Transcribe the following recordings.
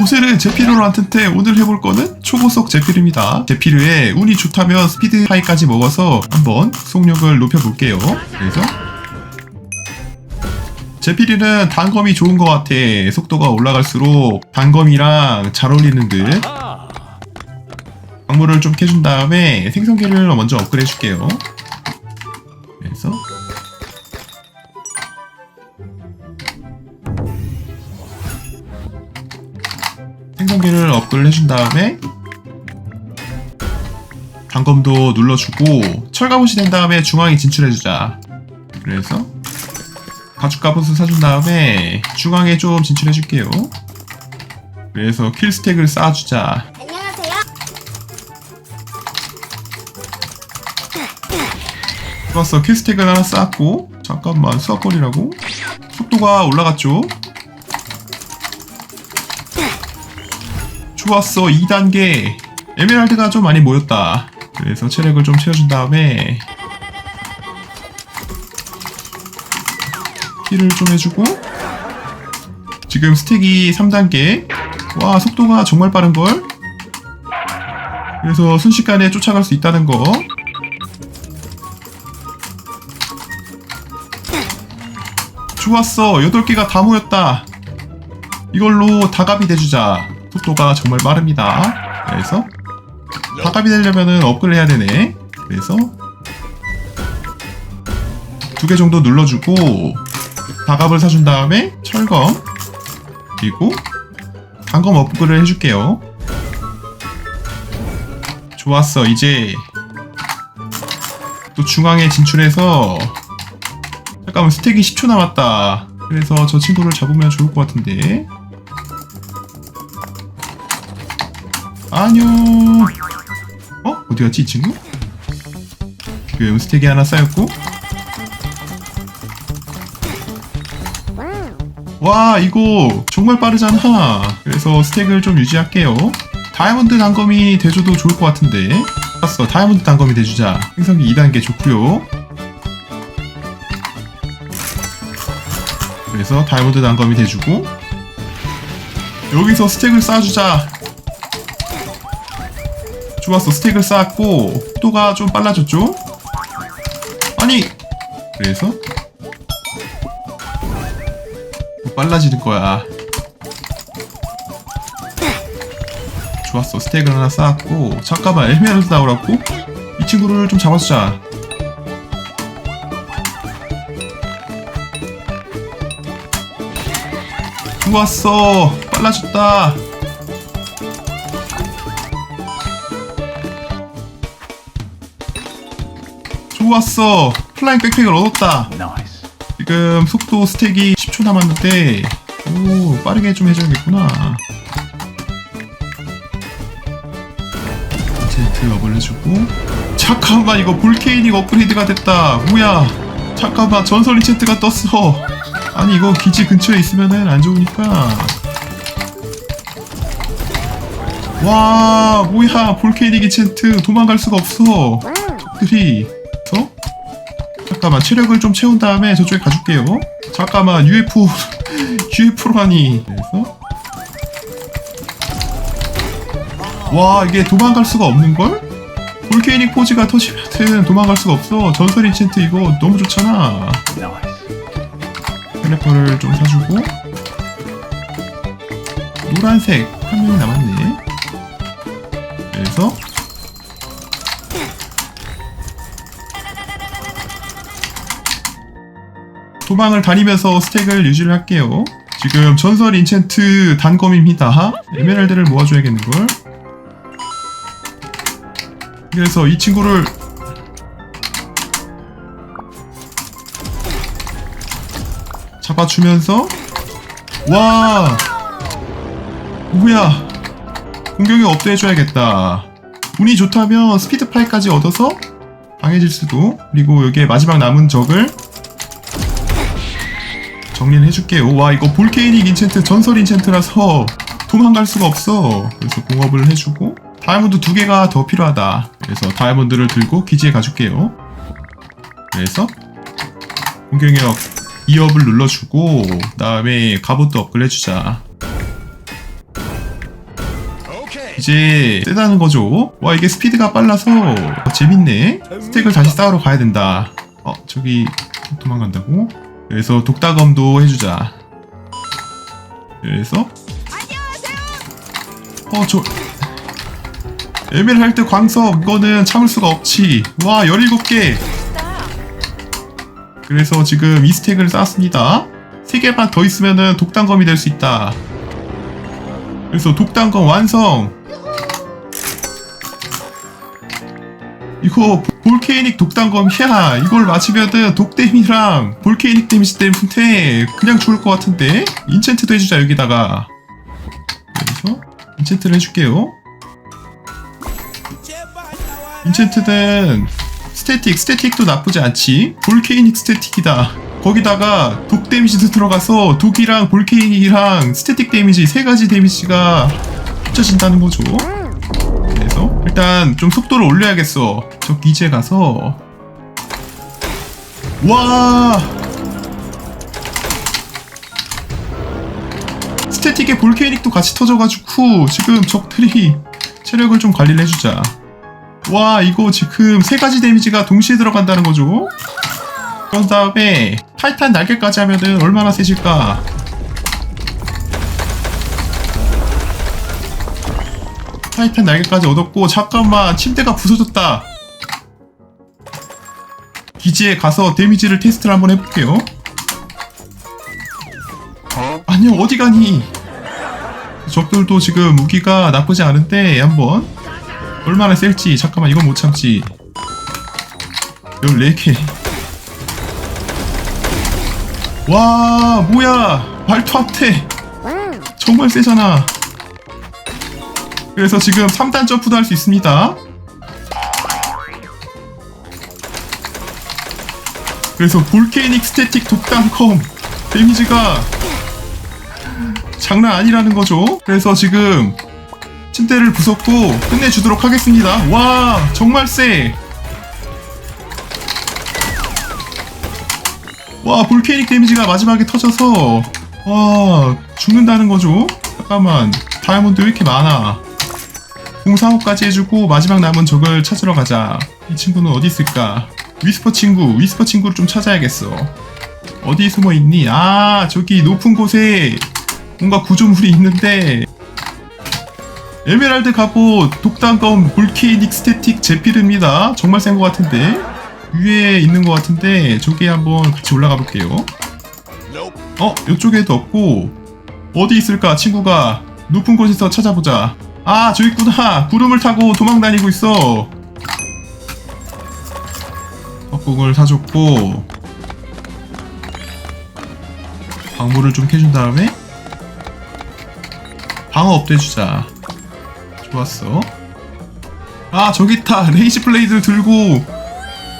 보세르 제피르한테 오늘 해볼 거는 초고속 제피르입니다. 제피르에 운이 좋다면 스피드 하이까지 먹어서 한번 속력을 높여볼게요. 그래서 제피르는 단검이 좋은 것 같아. 속도가 올라갈수록 단검이랑 잘 어울리는 듯. 광물을 좀 캐준 다음에 생성기를 먼저 업그레이드 해줄게요. 생성기를 업글을 해준 다음에 단검도 눌러주고 철갑옷이 된 다음에 중앙에 진출해주자. 그래서 가죽 갑옷을 사준 다음에 중앙에 좀 진출해줄게요. 그래서 킬스택을 쌓아주자. 안녕하세요. 좋았어. 킬스택을 하나 쌓았고 잠깐만 수학거리라고? 속도가 올라갔죠 좋았어. 2단계. 에메랄드가 좀 많이 모였다. 그래서 체력을 좀 채워준 다음에 힐을 좀 해주고 지금 스택이 3단계. 와 속도가 정말 빠른걸. 그래서 순식간에 쫓아갈 수 있다는 거. 좋았어. 8개가 다 모였다. 이걸로 다갑이 돼주자 속도가 정말 빠릅니다. 그래서 다갑이 되려면은 업글을 해야 되네. 그래서 두 개 정도 눌러주고 다갑을 사준 다음에 철검 그리고 단검 업글을 해줄게요. 좋았어 이제. 또 중앙에 진출해서 잠깐만 스택이 10초 남았다. 그래서 저 친구를 잡으면 좋을 것 같은데 안녕. 어? 어디 갔지 이 친구? 지금 스택이 하나 쌓였고. 와 이거 정말 빠르잖아. 그래서 스택을 좀 유지할게요. 다이아몬드 단검이 돼줘도 좋을 것 같은데. 알았어 다이아몬드 단검이 돼주자. 생성기 2단계 좋고요. 그래서 다이아몬드 단검이 돼주고. 여기서 스택을 쌓아주자 좋았어. 스택을 쌓았고 속도가 좀 빨라졌죠? 아니! 그래서? 더 빨라지는 거야. 좋았어. 스택을 하나 쌓았고 잠깐만. 에메랄드 나오라고? 이 친구를 좀 잡아주자. 좋았어. 빨라졌다 좋았어. 플라잉 백팩을 얻었다. Nice. 지금 속도 스택이 10초 남았는데 오 빠르게 좀 해줘야겠구나. 제트 업을 해주고 잠깐만 이거 볼케이닉 업그레이드가 됐다. 뭐야. 잠깐만 전설 리체트가 떴어. 아니 이거 기지 근처에 있으면은 안 좋으니까. 와 뭐야. 볼케이닉 리체트 도망갈 수가 없어. 적들이. 어? 잠깐만 체력을 좀 채운 다음에 저쪽에 가줄게요. 잠깐만 UFO UFO라니. 그래서. 와 이게 도망갈 수가 없는걸? 볼케이닉 포즈가 터지면은 도망갈 수가 없어. 전설 인챈트 이거 너무 좋잖아. 텔레퍼를 좀 사주고. 노란색 한 명이 남았네. 그래서 도망을 다니면서 스택을 유지를 할게요. 지금 전설 인챈트 단검입니다. 에메랄드를 모아줘야겠는걸. 그래서 이 친구를 잡아주면서 와! 뭐야? 공격력 업돼줘야겠다. 운이 좋다면 스피드 파이까지 얻어서 강해질 수도. 그리고 여기에 마지막 남은 적을 정리를 해줄게요 와 이거 볼케이닉 인챈트 전설 인챈트라서 도망갈 수가 없어 그래서 공업을 해주고 다이아몬드 두 개가 더 필요하다 그래서 다이아몬드를 들고 기지에 가줄게요 그래서 공격력 2업을 눌러주고 그 다음에 갑옷도 업글 해주자 이제 세다는 거죠. 와 이게 스피드가 빨라서 어, 재밌네. 스택을 다시 쌓으러 가야 된다. 어 저기 도망간다고? 그래서 독다검도 해주자. 그래서 어 저 에메랄드 광석 이거는 참을 수가 없지. 와 17개. 그래서 지금 이 스택을 쌓았습니다. 3개만 더 있으면은 독단검이 될 수 있다. 그래서 독단검 완성! 이거 볼케이닉 독단검 야 이걸 맞으면은 독댐이랑 볼케이닉 데미지 때문에 그냥 죽을 것 같은데? 인챈트도 해주자 여기다가. 그래서 인챈트를 해줄게요. 인챈트는 스태틱 스태틱도 나쁘지 않지. 볼케이닉 스태틱이다. 거기다가 독 데미지도 들어가서 독이랑 볼케이닉이랑 스태틱 데미지 세 가지 데미지가 합쳐진다는 거죠 일단 좀 속도를 올려야겠어. 저 기지에 가서. 와! 스태틱에 볼케이닉도 같이 터져가지고 지금 적들이 체력을 좀 관리를 해주자. 와 이거 지금 세 가지 데미지가 동시에 들어간다는 거죠? 그런 다음에 타이탄 날개까지 하면은 얼마나 세질까 타이탄 날개까지 얻었고 잠깐만 침대가 부서졌다. 기지에 가서 데미지를 테스트를 한번 해볼게요. 아니요 어디 가니? 적들도 지금 무기가 나쁘지 않은데 한번. 얼마나 셀지. 잠깐만 이건 못 참지. 14개. 와 뭐야. 안돼 정말 세잖아 그래서 지금 3단 점프도 할 수 있습니다. 그래서 볼케이닉 스태틱 독단컴. 데미지가 장난 아니라는 거죠. 그래서 지금 침대를 부쉈고 끝내주도록 하겠습니다. 와 정말 세 와, 볼케이닉 데미지가 마지막에 터져서 와, 죽는다는 거죠? 잠깐만, 다이아몬드 왜 이렇게 많아? 공사호까지 해주고 마지막 남은 적을 찾으러 가자. 이 친구는 어디 있을까? 위스퍼 친구, 위스퍼 친구를 좀 찾아야겠어. 어디 숨어 있니? 아, 저기 높은 곳에 뭔가 구조물이 있는데 에메랄드 갑옷, 독단검, 볼케이닉 스태틱 제필입니다. 정말 센 것 같은데. 위에 있는 것 같은데 저기 한번 같이 올라가 볼게요. 어? 이쪽에도 없고 어디 있을까 친구가 높은 곳에서 찾아보자. 아 저기 있구나. 구름을 타고 도망 다니고 있어. 떡국을 사줬고 방물을 좀 캐준 다음에 방어 업돼주자. 좋았어. 아 저기 있다. 레이지 블레이드 들고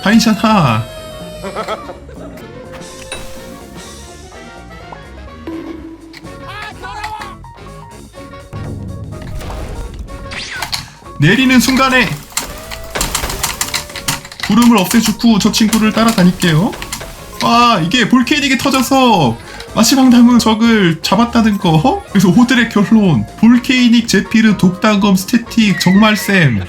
다니잖아. 내리는 순간에 구름을 없애주고 저 친구를 따라다닐게요. 아 이게 볼케이닉이 터져서 마지막 남은 적을 잡았다는 거. 그래서 호들의 결론 볼케이닉 제피르 독단검 스태틱 정말 쌤